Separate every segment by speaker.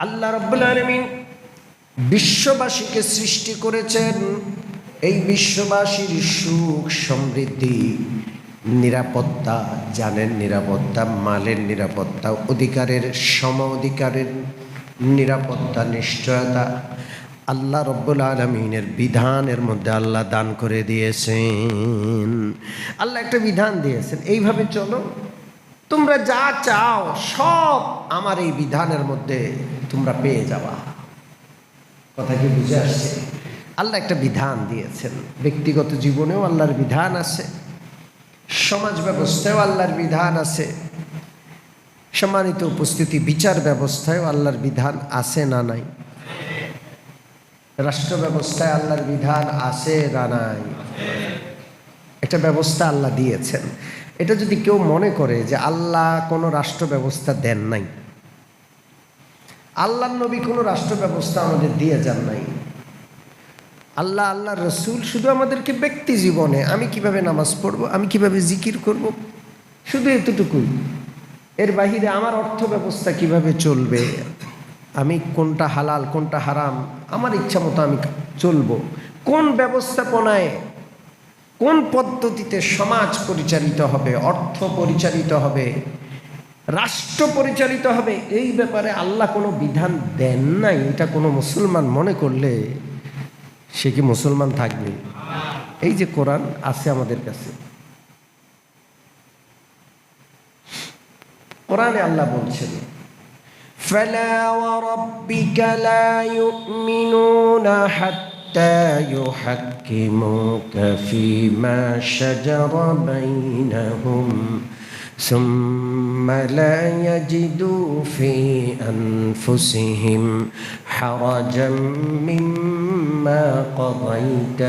Speaker 1: আল্লাহ রব্বুল আলমিন বিশ্ববাসীকে সৃষ্টি করেছেন এই বিশ্ববাসীর সুখ সমৃদ্ধি, নিরাপত্তা, জানের নিরাপত্তা, মালের নিরাপত্তা, অধিকারের সম অধিকারের নিরাপত্তা, নিশ্চয়তা আল্লাহ রব্বুল আলমিনের বিধানের মধ্যে আল্লাহ দান করে দিয়েছেন। আল্লাহ একটা বিধান দিয়েছেন। এইভাবে চলো তোমরা যা চাও, সব আমার এই বিধানের মধ্যে তোমরা পেয়ে যাবা। কথা কি বুঝে আসছে? আল্লাহ একটা বিধান দিয়েছেন। ব্যক্তিগত জীবনেও আল্লাহর বিধান আছে, সমাজ ব্যবস্থায়ও আল্লাহর বিধান আছে, সম্মানিত উপস্থিতি বিচার ব্যবস্থায়ও আল্লাহর বিধান আছে না নাই? রাষ্ট্র ব্যবস্থায় আল্লাহর বিধান আছে না নাই? একটা ব্যবস্থা আল্লাহ দিয়েছেন। এটা যদি কেউ মনে করে যে আল্লাহ কোনো রাষ্ট্র ব্যবস্থা দেন নাই আল্লাহ নবী কোনো রাষ্ট্র ব্যবস্থা আমাদের দিয়ে যান নাই, আল্লাহ আল্লাহ রসুল শুধু আমাদেরকে ব্যক্তি জীবনে, আমি কীভাবে নামাজ পড়ব, আমি কীভাবে জিকির করব, শুধু এতটুকুই। এর বাহিরে আমার অর্থ ব্যবস্থা কীভাবে চলবে, আমি কোনটা হালাল, কোনটা হারাম, আমার ইচ্ছা মতো আমি চলবো। কোন ব্যবস্থাপনায় কোন পদ্ধতিতে সমাজ পরিচালিত হবে অর্থ পরিচালিত হবে রাষ্ট্র পরিচালিত হবে এই ব্যাপারে আল্লাহ কোনো বিধান দেন নাই এটা কোনো মুসলমান মনে করলে সে কি মুসলমান থাকবে এই যে কোরআন আছে আমাদের কাছে কোরআনে আল্লাহ বলছেন فلا وربك لا يؤمنون حتى يحكموك فيما شجر بينهم ثم لا يجدوا في أنفسهم حرجا مما قضيت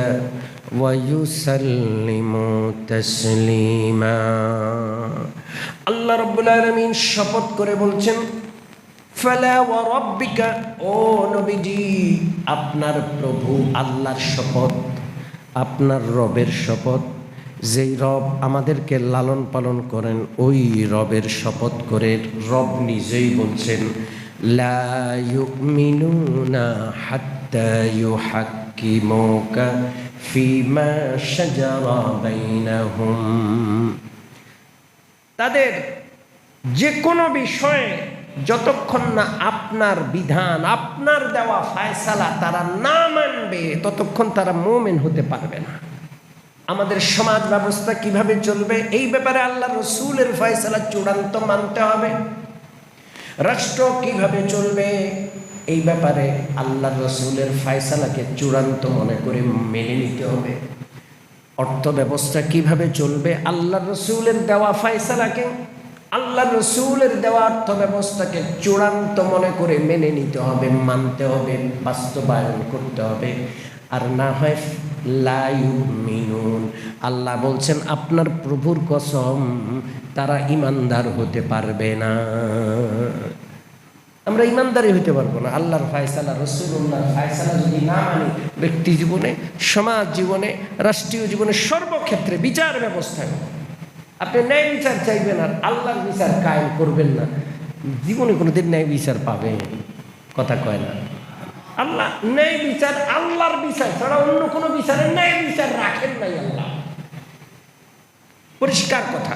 Speaker 1: ويسلموا تسليما আল্লাহ রব্বুল আলমিন শপথ করে বলছেন আপনার প্রভু আল্লাহর শপথ, আপনার রবের শপথ। যেই রব আমাদেরকে লালন পালন করেন, ওই রবের শপথ করে রব নিজেই বলছেন তাদের যে কোনো বিষয়ে যতক্ষণ না আপনার বিধান, আপনার দেওয়া ফায়সালা তারা না মানবে, ততক্ষণ তারা মোমেন হতে পারবে না। আমাদের সমাজ ব্যবস্থা কীভাবে চলবে, এই ব্যাপারে আল্লাহ রসুলের ফয়সালা চূড়ান্ত মানতে হবে। রাষ্ট্র কীভাবে চলবে, এই ব্যাপারে আল্লাহ রসুলের ফয়সালাকে চূড়ান্ত মনে করে মেনে নিতে হবে। অর্থ ব্যবস্থা কীভাবে চলবে আল্লাহ রসুলের দেওয়া ফয়সালাকে আল্লাহ রসুলের দেওয়া অর্থ ব্যবস্থাকে চূড়ান্ত মনে করে মেনে নিতে হবে, মানতে হবে, বাস্তবায়ন করতে হবে। আর না হয় আল্লাহ বলছেন, আপনার প্রভুর কসম, তারা ইমানদার হতে পারবে না। আমরা ইমানদারি হইতে পারব না। আল্লাহর ফায়সালা রসুল্লাহর ফায়সালা যদি না মানি, ব্যক্তি জীবনে, সমাজ জীবনে, রাষ্ট্রীয় জীবনে সর্বক্ষেত্রে বিচার ব্যবস্থায় আপনি ন্যায় বিচার চাইবেন আর আল্লাহর বিচার কায়েম করবেন না। জীবনে কোনোদিন ন্যায় বিচার পাবে কথা কয় না। আল্লাহ, ন্যায় বিচার আল্লাহর বিচার ছাড়া অন্য কোনো বিচারে ন্যায় বিচার রাখেন নাই আল্লাহ। পরিষ্কার কথা।